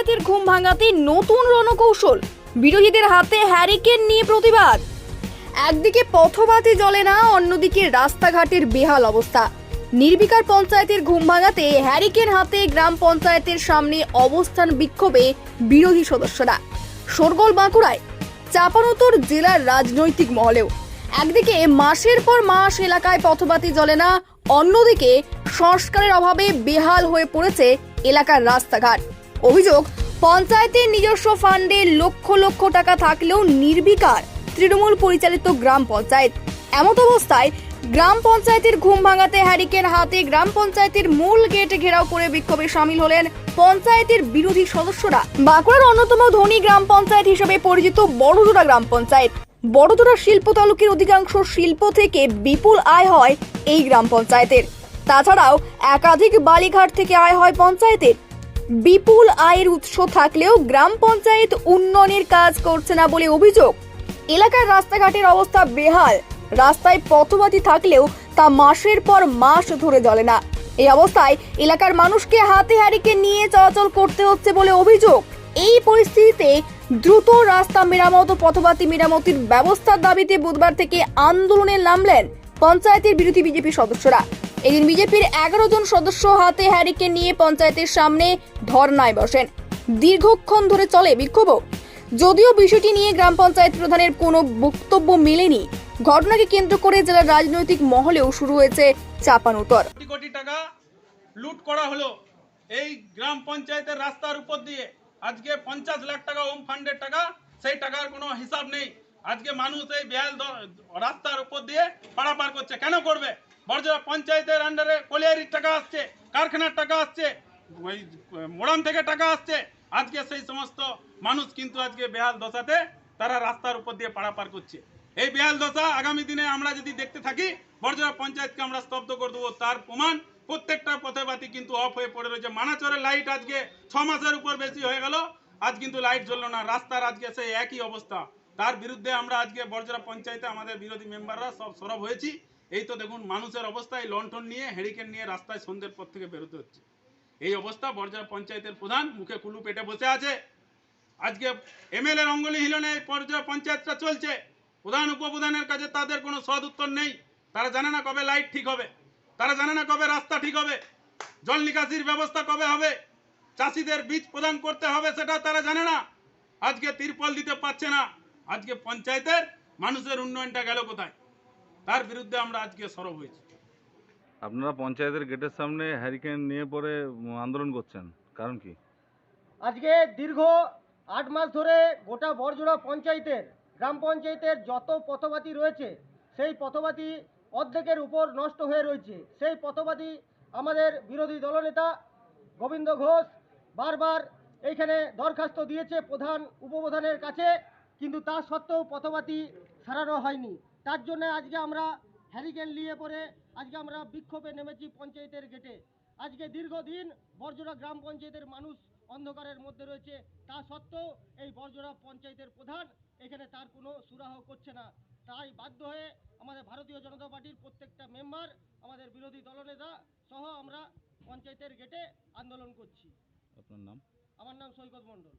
পঞ্চায়েতের ঘুম ভাঙাতে নতুন রণকৌশল। বিরোধীদের হাতে হ্যারিকেন নিয়ে প্রতিবাদ। একদিকে পথবাতি জ্বলে না, অন্যদিকে রাস্তাঘাটের বেহাল অবস্থা। নির্বিকার পঞ্চায়েতের ঘুম ভাঙাতে হ্যারিকেন হাতে গ্রাম পঞ্চায়েতের সামনে অবস্থান বিক্ষোভে বিরোধী সদস্যরা। শোরগোল বাঁকুড়ায়, চাপানোতর জেলার রাজনৈতিক মহলেও। একদিকে মাসের পর মাস এলাকায় পথবাতি জ্বলে না, অন্যদিকে সংস্কারের অভাবে বেহাল হয়ে পড়েছে এলাকার রাস্তাঘাট। অভিযোগ, পঞ্চায়েতের নিজস্ব ফান্ডে লক্ষ লক্ষ টাকা থাকলেও নির্বিকার তৃণমূল পরিচালিত গ্রাম পঞ্চায়েত। এমত অবস্থায় গ্রাম পঞ্চায়েতের ঘুম ভাঙাতে হ্যারিকেন হাতে গ্রাম পঞ্চায়েতের মূল গেট ঘেরাও করে বিক্ষোভে সামিল হলেন পঞ্চায়েতের বিরোধী সদস্যরা। বাঁকুড়ার অন্যতম ধনী গ্রাম পঞ্চায়েত হিসেবে পরিচিত বড়জোড়া গ্রাম পঞ্চায়েত। বড়জোড়া শিল্প তালুকের অধিকাংশ শিল্প থেকে বিপুল আয় হয় এই গ্রাম পঞ্চায়েতের। তাছাড়াও একাধিক বালিঘাট থেকে আয় হয় পঞ্চায়েতের। বিপুল আয়ের উৎস থাকলেও গ্রাম পঞ্চায়েত উন্নয়নের কাজ করছে না বলে অভিযোগ। এলাকার রাস্তাঘাটের অবস্থা বেহাল। রাস্তায় পথবাতি থাকলেও তা মাসের পর মাস ধরে জ্বলে না। এই অবস্থায় এলাকার মানুষকে হাতে হারিকে নিয়ে চলাচল করতে হচ্ছে বলে অভিযোগ। এই পরিস্থিতিতে দ্রুত রাস্তা মেরামত ও পথবাতি মেরামতির ব্যবস্থার দাবিতে বুধবার থেকে আন্দোলনে নামলেন পঞ্চায়েতের বিরোধী বিজেপি সদস্যরা। এদিন বিজেপির এগারো জন সদস্য হাতে হ্যারিকে নিয়ে পঞ্চায়েতের সামনে ধর্নায় বসেন। দীর্ঘক্ষণ ধরে চলে বিক্ষোভ যদিও বিষয়টি নিয়ে গ্রাম পঞ্চায়েত প্রধানের কোনো বক্তব্য মেলেনি, ঘটনাকে কেন্দ্র করে জেলার রাজনৈতিক মহলেও শুরু হয়েছে চাপানুতর। কোটি কোটি টাকা লুট করা হলো এই গ্রাম পঞ্চায়েতের রাস্তার উপর দিয়ে। আজকে পঞ্চাশ লাখ টাকা ওম ফান্ডের টাকা, সেই টাকার কোনো হিসাব নেই। আজকে মানুষ এই বেহাল রাস্তার উপর দিয়ে পারাপার করছে। কেন করবে? বর্জা পঞ্চায়েতের আন্ডারে কলিয়ারির টাকা আসছে, কারখানার টাকা আসছে, ওই মোড়াম থেকে টাকা আসছে। আজকে সেই সমস্ত মানুষ কিন্তু আজকে বেহাল দশাতে তারা রাস্তার উপর দিয়ে পারাপার করছে। এই বেহাল দশা আগামী দিনে আমরা যদি দেখতে থাকি বর্জরা পঞ্চায়েতকে আমরা স্তব্ধ করে দেবো। তার প্রমাণ প্রত্যেকটা পথে বাতি কিন্তু অফ হয়ে পড়ে রয়েছে। মানাচরের লাইট আজকে ছ মাসের উপর বেশি হয়ে গেল। আজ কিন্তু লাইট জ্বললো না। রাস্তার আজকে সেই একই অবস্থা। তার বিরুদ্ধে আমরা আজকে বর্জরা পঞ্চায়েতে আমাদের বিরোধী মেম্বাররা সব সরব হয়েছি। এই তো দেখুন, মানুষের অবস্থায় লন্ঠন নিয়ে হেরিকেন নিয়ে রাস্তায় সন্ধ্যের পর থেকে বেরোতে হচ্ছে। এই অবস্থা বর্জরা পঞ্চায়েতের প্রধান মুখে কুলু পেটে বসে আছে। আজকে এমএলএ অঙ্গলি হিলনে পর্যায়ে পঞ্চায়েতটা চলছে। প্রধান উপপ্রধানের কাছে তাদের কোনো সদ উত্তর নেই। তারা জানে না কবে লাইট ঠিক হবে। তারা জানে না কবে রাস্তা ঠিক হবে। জল নিকাশির ব্যবস্থা কবে হবে? চাষিদের বীজ প্রদান করতে হবে সেটা তারা জানে না। আজকে তিরপল দিতে পারছে না। আজকে পঞ্চায়েতের মানুষের উন্নয়নটা গেল কোথায়? তার বিরুদ্ধে আমরা আজকে সরব হয়েছি। আপনারা পঞ্চায়েতের গেটের সামনে হ্যারিকেন নিয়ে পরে আন্দোলন করছেন কারণ কি? আজকে দীর্ঘ আট মাস ধরে গোটা বরজোড়া পঞ্চায়েতের গ্রাম পঞ্চায়েতের যত পথবাতি রয়েছে সেই পথবাতি অর্ধেকের উপর নষ্ট হয়ে রয়েছে। সেই পথবাতি আমাদের বিরোধী দলনেতা গোবিন্দ ঘোষ বারবার এইখানে দরখাস্ত দিয়েছে প্রধান উপপ্রধানের কাছে কিন্তু তা সত্ত্বেও পথবাতি সারানো হয়নি। তার জন্য আজকে আমরা হ্যারিকেন নিয়ে পরে আজকে আমরা বিক্ষোভে নেমেছি পঞ্চায়েতের গেটে আজকে দীর্ঘদিন বরজোড়া গ্রাম পঞ্চায়েতের মানুষ অন্ধকারের মধ্যে রয়েছে। তা সত্ত্বেও এই বরজোড়া পঞ্চায়েতের প্রধান এখানে তার কোনো সুরাহ করছে না। তাই বাধ্য হয়ে আমাদের ভারতীয় জনতা পার্টির প্রত্যেকটা মেম্বার আমাদের বিরোধী দলনেতা সহ আমরা পঞ্চায়েতের গেটে আন্দোলন করছি। আপনার নাম? আমার নাম সৈকত মণ্ডল।